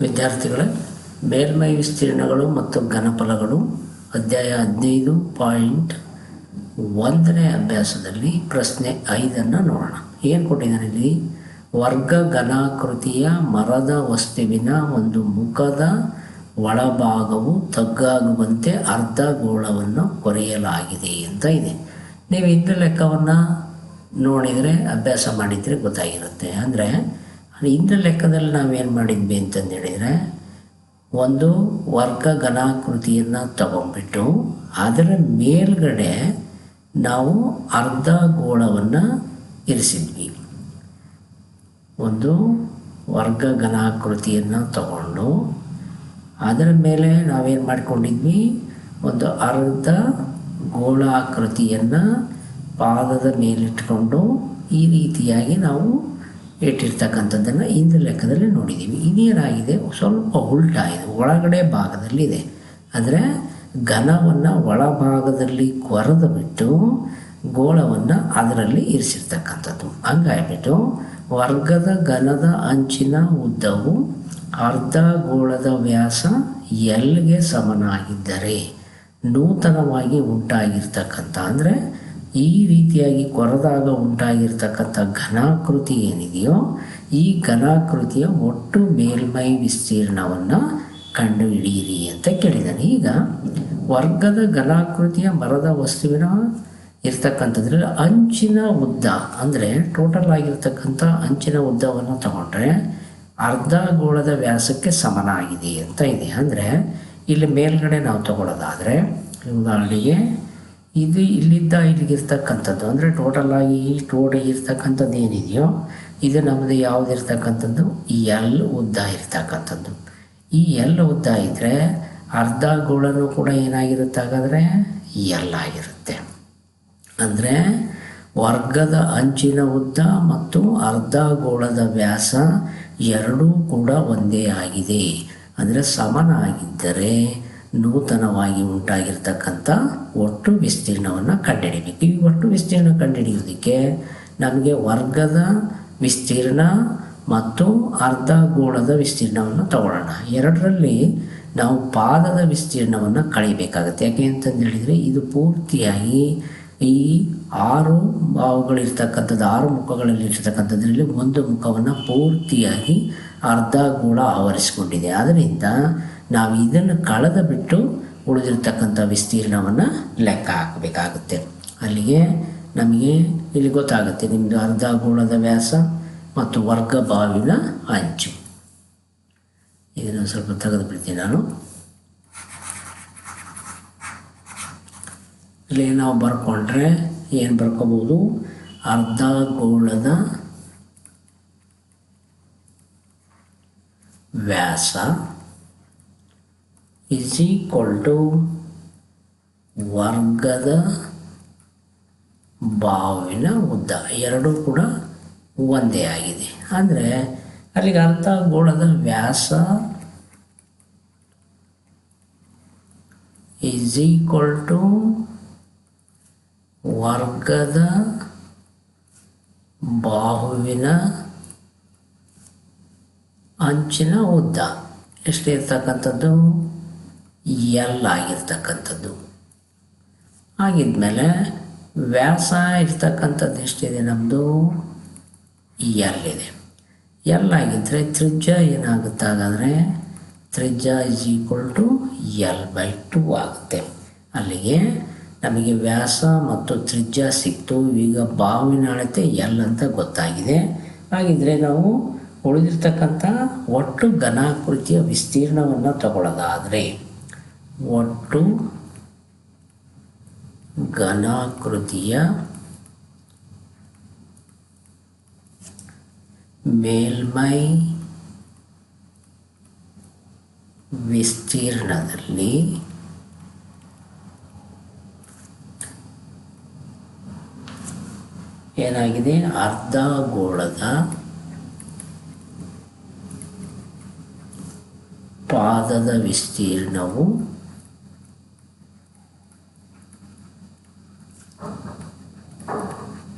ವಿದ್ಯಾರ್ಥಿಗಳ, ಮೇಲ್ಮೈ ವಿಸ್ತೀರ್ಣಗಳು ಮತ್ತು ಘನಫಲಗಳು, ಅಧ್ಯಾಯ ಹದಿನೈದು ಪಾಯಿಂಟ್ ಒಂದನೇ ಅಭ್ಯಾಸದಲ್ಲಿ ಪ್ರಶ್ನೆ ಐದನ್ನು ನೋಡೋಣ. ಏನು ಕೊಟ್ಟಿದ್ದಾರೆ ಇಲ್ಲಿ? ವರ್ಗ ಘನಾಕೃತಿಯ ಮರದ ವಸ್ತುವಿನ ಒಂದು ಮುಖದ ಒಳಭಾಗವು ತಗ್ಗಾಗುವಂತೆ ಅರ್ಧ ಗೋಳವನ್ನು ಕೊರೆಯಲಾಗಿದೆ ಅಂತ ಇದೆ. ನೀವು ಇಂದ್ರ ಲೆಕ್ಕವನ್ನು ನೋಡಿದರೆ, ಅಭ್ಯಾಸ ಮಾಡಿದರೆ ಗೊತ್ತಾಗಿರುತ್ತೆ. ಅಂದರೆ ಇಂದ್ರ ಲೆಕ್ಕದಲ್ಲಿ ನಾವೇನು ಮಾಡಿದ್ವಿ ಅಂತಂದು ಹೇಳಿದರೆ, ಒಂದು ವರ್ಗ ಘನಾಕೃತಿಯನ್ನು ತಗೊಂಡ್ಬಿಟ್ಟು ಅದರ ಮೇಲ್ಗಡೆ ನಾವು ಅರ್ಧ ಗೋಳವನ್ನು ಇರಿಸಿದ್ವಿ. ಒಂದು ವರ್ಗ ಘನಾಕೃತಿಯನ್ನು ತಗೊಂಡು ಅದರ ಮೇಲೆ ನಾವೇನು ಮಾಡಿಕೊಂಡಿದ್ವಿ, ಒಂದು ಅರ್ಧ ಗೋಳಾಕೃತಿಯನ್ನು ಪಾದದ ಮೇಲಿಟ್ಕೊಂಡು ಈ ರೀತಿಯಾಗಿ ನಾವು ಇಟ್ಟಿರ್ತಕ್ಕಂಥದ್ದನ್ನು ಹಿಂದಿನ ಲೆಕ್ಕದಲ್ಲಿ ನೋಡಿದ್ದೀವಿ ಇದೇನಾಗಿದೆ ಸ್ವಲ್ಪ ಉಲ್ಟಾ ಇದೆ ಒಳಗಡೆ ಭಾಗದಲ್ಲಿದೆ. ಅಂದರೆ ಘನವನ್ನು ಒಳಭಾಗದಲ್ಲಿ ಕೊರೆದು ಬಿಟ್ಟು ಗೋಳವನ್ನು ಅದರಲ್ಲಿ ಇರಿಸಿರ್ತಕ್ಕಂಥದ್ದು. ಹಂಗಾಗಿಬಿಟ್ಟು ವರ್ಗದ ಘನದ ಅಂಚಿನ ಉದ್ದವು ಅರ್ಧ ಗೋಳದ ವ್ಯಾಸ ಎಲ್ಗೆ ಸಮನಾಗಿದ್ದರೆ ನೂತನವಾಗಿ ಉಂಟಾಗಿರ್ತಕ್ಕಂಥ ಅಂದರೆ ಈ ರೀತಿಯಾಗಿ ಕೊರದಾಗ ಉಂಟಾಗಿರ್ತಕ್ಕಂಥ ಘನಾಕೃತಿ ಏನಿದೆಯೋ, ಈ ಘನಾಕೃತಿಯ ಒಟ್ಟು ಮೇಲ್ಮೈ ವಿಸ್ತೀರ್ಣವನ್ನು ಕಂಡುಹಿಡಿಯಿರಿ ಅಂತ ಕೇಳಿದ್ದಾನೆ ಈಗ ವರ್ಗದ ಘನಾಕೃತಿಯ ಮರದ ವಸ್ತುವಿನ ಇರ್ತಕ್ಕಂಥದ್ರಲ್ಲಿ ಅಂಚಿನ ಉದ್ದ, ಅಂದರೆ ಟೋಟಲ್ ಆಗಿರ್ತಕ್ಕಂಥ ಅಂಚಿನ ಉದ್ದವನ್ನು ತಗೊಂಡ್ರೆ ಅರ್ಧ ಗೋಳದ ವ್ಯಾಸಕ್ಕೆ ಸಮನಾಗಿದೆ ಅಂತ ಇದೆ. ಅಂದರೆ ಇಲ್ಲಿ ಮೇಲ್ಗಡೆ ನಾವು ತಗೊಳ್ಳೋದಾದರೆ ಉದಾಹರಣೆಗೆ ಇದು ಇಲ್ಲಿದ್ದ ಇಲ್ಲಿಗಿರ್ತಕ್ಕಂಥದ್ದು ಅಂದರೆ ಟೋಟಲ್ ಆಗಿ ಈ ಇರ್ತಕ್ಕಂಥದ್ದು ಏನಿದೆಯೋ, ಇದು ನಮ್ಮದು ಯಾವುದಿರ್ತಕ್ಕಂಥದ್ದು ಈ ಎಲ್ ಉದ್ದ ಇರ್ತಕ್ಕಂಥದ್ದು. ಈ ಎಲ್ ಉದ್ದ ಇದ್ದರೆ ಅರ್ಧ ಗೋಳನು ಕೂಡ ಏನಾಗಿರುತ್ತೆ ಹಾಗಾದರೆ? ಎಲ್ ಆಗಿರುತ್ತೆ. ಅಂದರೆ ವರ್ಗದ ಅಂಚಿನ ಉದ್ದ ಮತ್ತು ಅರ್ಧ ಗೋಳದ ವ್ಯಾಸ ಎರಡೂ ಕೂಡ ಒಂದೇ ಆಗಿದೆ. ಅಂದರೆ ಸಮನಾಗಿದ್ದರೆ ನೂತನವಾಗಿ ಉಂಟಾಗಿರ್ತಕ್ಕಂಥ ಒಟ್ಟು ವಿಸ್ತೀರ್ಣವನ್ನು ಕಂಡುಹಿಡಿಬೇಕು. ಈ ಒಟ್ಟು ವಿಸ್ತೀರ್ಣ ಕಂಡುಹಿಡಿಯೋದಕ್ಕೆ ನಮಗೆ ವರ್ಗದ ವಿಸ್ತೀರ್ಣ ಮತ್ತು ಅರ್ಧ ಗೋಳದ ವಿಸ್ತೀರ್ಣವನ್ನು ತಗೊಳ್ಳೋಣ. ಎರಡರಲ್ಲಿ ನಾವು ಪಾದದ ವಿಸ್ತೀರ್ಣವನ್ನು ಕಳಿಬೇಕಾಗುತ್ತೆ. ಯಾಕೆ ಅಂತಂದು ಹೇಳಿದರೆ ಇದು ಪೂರ್ತಿಯಾಗಿ ಈ ಆರು ಭಾವಗಳಿರ್ತಕ್ಕಂಥದ್ದು, ಆರು ಮುಖಗಳಲ್ಲಿರ್ತಕ್ಕಂಥದ್ರಲ್ಲಿ ಒಂದು ಮುಖವನ್ನು ಪೂರ್ತಿಯಾಗಿ ಅರ್ಧ ಗೋಳ ಆವರಿಸಿಕೊಂಡಿದೆ. ಆದ್ದರಿಂದ ನಾವು ಇದನ್ನು ಕಳೆದ ಬಿಟ್ಟು ಉಳಿದಿರ್ತಕ್ಕಂಥ ವಿಸ್ತೀರ್ಣವನ್ನು ಲೆಕ್ಕ ಹಾಕಬೇಕಾಗುತ್ತೆ. ಅಲ್ಲಿಗೆ ನಮಗೆ ಇಲ್ಲಿ ಗೊತ್ತಾಗುತ್ತೆ ನಿಮ್ಮದು ಅರ್ಧ ಗೋಳದ ವ್ಯಾಸ ಮತ್ತು ವರ್ಗ ಬಾವಿನ ಅಂಚು. ಇದನ್ನು ಸ್ವಲ್ಪ ತೆಗೆದು ಬಿಡ್ತೀನಿ ನಾನು. ಇಲ್ಲಿ ನಾವು ಬರ್ಕೊಂಡ್ರೆ ಏನು ಬರ್ಕೋಬೋದು ಅರ್ಧ ಗೋಳದ ವ್ಯಾಸ. ಇಸ್ ಈಕ್ವಲ್ ಟು ವರ್ಗದ ಬಾವಿನ ಉದ್ದ. ಎರಡೂ ಕೂಡ ಒಂದೇ ಆಗಿದೆ. ಅಂದರೆ ಅಲ್ಲಿಗೆ ಅರ್ಧ ಗೋಳದ ವ್ಯಾಸ ಈಸ್ ಈಕ್ವಲ್ ಟು ವರ್ಗದ ಬಾಹುವಿನ ಅಂಚಿನ ಉದ್ದ. ಎಷ್ಟಿರ್ತಕ್ಕಂಥದ್ದು? ಎಲ್ ಆಗಿರ್ತಕ್ಕಂಥದ್ದು ಆಗಿದ್ಮೇಲೆ ವ್ಯಾಸ ಇರ್ತಕ್ಕಂಥದ್ದು ಎಷ್ಟಿದೆ ನಮ್ಮದು ಎಲ್ ಇದೆ ಎಲ್ ಆಗಿದ್ದರೆ ತ್ರಿಜ್ಯ ಏನಾಗುತ್ತೆ ಹಾಗಾದರೆ? ತ್ರಿಜ್ಯ is equal to L by two ಆಗುತ್ತೆ. ಅಲ್ಲಿಗೆ ನಮಗೆ ವ್ಯಾಸ ಮತ್ತು ತ್ರಿಜ್ಯ ಸಿಕ್ತು. ಈಗ ಬಾವಿನ ಅಳತೆ ಎಲ್ ಅಂತ ಗೊತ್ತಾಗಿದೆ. ಹಾಗಿದ್ರೆ ನಾವು ಉಳಿದಿರ್ತಕ್ಕಂಥ ಒಟ್ಟು ಘನಾಕೃತಿಯ ವಿಸ್ತೀರ್ಣವನ್ನು ತಗೊಳ್ಳೋದಾದರೆ ಒಟ್ಟು ಘನಾಕೃತಿಯ ಮೇಲ್ಮೈ ವಿಸ್ತೀರ್ಣದಲ್ಲಿ ಏನಾಗಿದೆ? ಅರ್ಧ ಗೋಳದ ಪಾದದ ವಿಸ್ತೀರ್ಣವು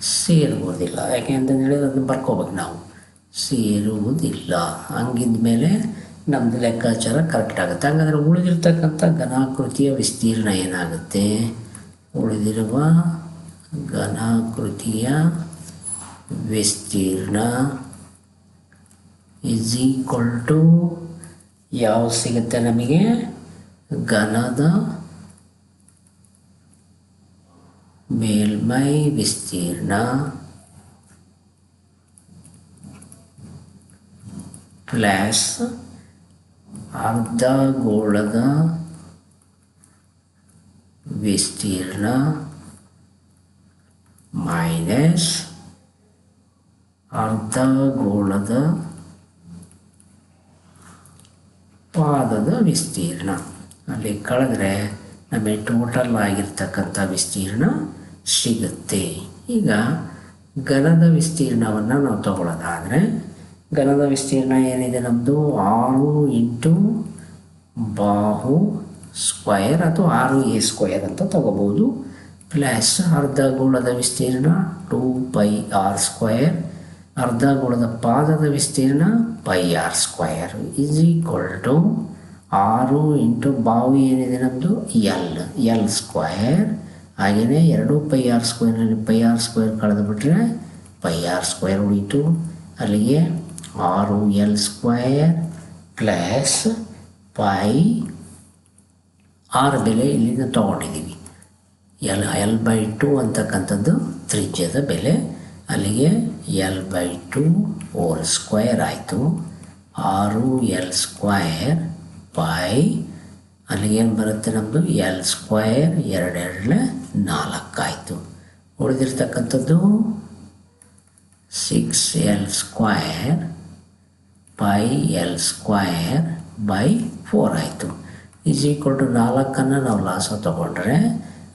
ಸೇರುವುದಿಲ್ಲ. ಯಾಕೆ ಅಂತಂದು ಹೇಳಿದ್ರೆ ಅದನ್ನು ಬರ್ಕೋಬೇಕು ನಾವು. ಸೇರುವುದಿಲ್ಲ. ಹಂಗಿದ ಮೇಲೆ ನಮ್ಮದು ಲೆಕ್ಕಾಚಾರ ಕರೆಕ್ಟ್ ಆಗುತ್ತೆ. ಹಂಗಂದ್ರೆ ಉಳಿದಿರ್ತಕ್ಕಂಥ ಘನಾಕೃತಿಯ ವಿಸ್ತೀರ್ಣ ಏನಾಗುತ್ತೆ? ಉಳಿದಿರುವ ಘನಾಕೃತಿಯ ವಿಸ್ತೀರ್ಣ ಇಸ್ ಈಕ್ವಲ್ ಟು ಯಾವ ಸಿಗುತ್ತೆ ನಮಗೆ? ಘನದ ಮೇಲ್ಮೈ ವಿಸ್ತೀರ್ಣ. ಪ್ಲಸ್ ಅರ್ಧ ಗೋಳದ ವಿಸ್ತೀರ್ಣ ಮೈನಸ್ ಅರ್ಧ ಗೋಳದ ಪಾದದ ವಿಸ್ತೀರ್ಣ. ಅಲ್ಲಿ ಕಳೆದ್ರೆ ನಮಗೆ ಟೋಟಲ್ ಆಗಿರ್ತಕ್ಕಂಥ ವಿಸ್ತೀರ್ಣ ಸಿಗುತ್ತೆ. ಈಗ ಘನದ ವಿಸ್ತೀರ್ಣವನ್ನು ನಾವು ತಗೊಳ್ಳೋದಾದರೆ, ಘನದ ವಿಸ್ತೀರ್ಣ ಏನಿದೆ ನಮ್ಮದು ಆರು ಇಂಟು ಬಾಹು ಸ್ಕ್ವಯರ್ ಅಥವಾ ಆರು ಎ ಸ್ಕ್ವಯರ್ ಅಂತ ತಗೋಬೋದು. ಪ್ಲಸ್ ಅರ್ಧ ಗೋಳದ ವಿಸ್ತೀರ್ಣ ಟೂ ಪೈ ಆರ್ ಸ್ಕ್ವಯರ್ ಅರ್ಧ ಗೋಳದ ಪಾದದ ವಿಸ್ತೀರ್ಣ pi R square is equal to ಆರು ಇಂಟು ಬಾವು ಏನಿದೆ ನಮ್ಮದು ಎಲ್. ಎಲ್ ಸ್ಕ್ವಯರ್ ಹಾಗೆಯೇ ಎರಡು ಪೈ ಆರ್ ಸ್ಕ್ವೇರ್ನಲ್ಲಿ ಪೈ ಆರ್ ಸ್ಕ್ವೇರ್ ಕಳೆದು ಬಿಟ್ಟರೆ ಪೈ ಆರ್ ಸ್ಕ್ವೇರ್ ಉಳಿತು. ಅಲ್ಲಿಗೆ ಆರು L square plus pi R ಬೆಲೆ ಇಲ್ಲಿಂದ ತೊಗೊಂಡಿದ್ದೀವಿ ಎಲ್ ಎಲ್ ಬೈ ಟು ಅಂತಕ್ಕಂಥದ್ದು ತ್ರಿಜ್ಯದ ಬೆಲೆ. ಅಲ್ಲಿಗೆ L by two whole square ಆಯಿತು. ಆರು ಎಲ್ ಸ್ಕ್ವಯರ್ ಪೈ ಅಲ್ಲಿಗೇನು ಬರುತ್ತೆ ನಮ್ಮದು ಎಲ್ ಸ್ಕ್ವಯರ್ ಎರಡೆರಡಲೆ ನಾಲ್ಕಾಯಿತು. ಉಳಿದಿರ್ತಕ್ಕಂಥದ್ದು six L square pi L square by four ಆಯಿತು. ಈಸ್ ಈಕ್ವಲ್ ಟು ನಾಲ್ಕನ್ನು ನಾವು ಲಾಸ ತೊಗೊಂಡ್ರೆ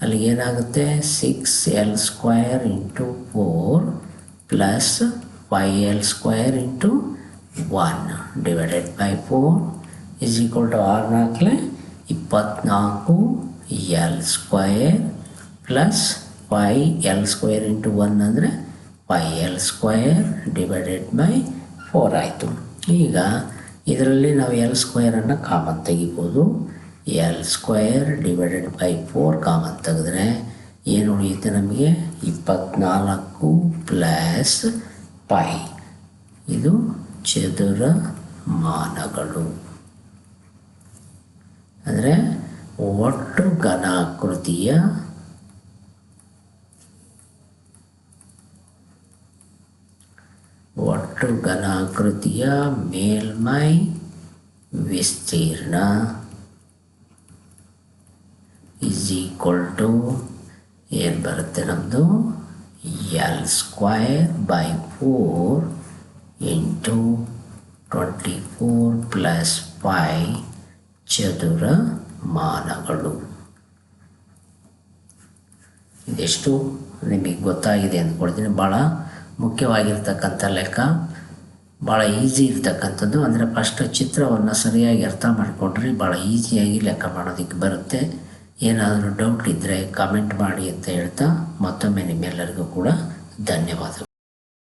ಅಲ್ಲಿ ಏನಾಗುತ್ತೆ six L square into four plus pi L square into one divided by four is equal to ಆರು ಇಪ್ಪತ್ನಾಲ್ಕು L square plus pi L square into one ಅಂದರೆ pi L square divided by four ಆಯಿತು. ಈಗ ಇದರಲ್ಲಿ ನಾವು L ಸ್ಕ್ವಯರನ್ನು common ತೆಗಿಬೋದು. L square divided by four common ತೆಗೆದ್ರೆ ಏನು ಉಳಿಯುತ್ತೆ ನಮಗೆ? ಇಪ್ಪತ್ನಾಲ್ಕು ಪ್ಲಸ್ ಪೈ ಇದು ಚದುರ ಮಾನಗಳು. ಅಂದರೆ ಒಟ್ಟು ಘನಾಕೃತಿಯ ಒಟ್ಟು ಘನಾಕೃತಿಯ ಮೇಲ್ಮೈ ವಿಸ್ತೀರ್ಣ ಈಸ್ ಈಕ್ವಲ್ ಟು ಏನು ಬರುತ್ತೆ ನಮ್ಮದು L square by four into twenty four plus pi ಚದುರ ಮಾನಗಳು. ಇದೆಷ್ಟು? ನಿಮಗೆ ಗೊತ್ತಾಗಿದೆ ಅಂದ್ಕೊಳ್ತೀನಿ. ಭಾಳ ಮುಖ್ಯವಾಗಿರ್ತಕ್ಕಂಥ ಲೆಕ್ಕ. ಭಾಳ ಈಸಿ ಇರ್ತಕ್ಕಂಥದ್ದು. ಅಂದರೆ ಫಸ್ಟ್ ಚಿತ್ರವನ್ನು ಸರಿಯಾಗಿ ಅರ್ಥ ಮಾಡಿಕೊಂಡ್ರೆ ಭಾಳ ಈಸಿಯಾಗಿ ಲೆಕ್ಕ ಮಾಡೋದಕ್ಕೆ ಬರುತ್ತೆ. ಏನಾದರೂ ಡೌಟ್ ಇದ್ದರೆ ಕಾಮೆಂಟ್ ಮಾಡಿ ಅಂತ ಹೇಳ್ತಾ ಮತ್ತೊಮ್ಮೆ ನಿಮ್ಮೆಲ್ಲರಿಗೂ ಕೂಡ ಧನ್ಯವಾದಗಳು.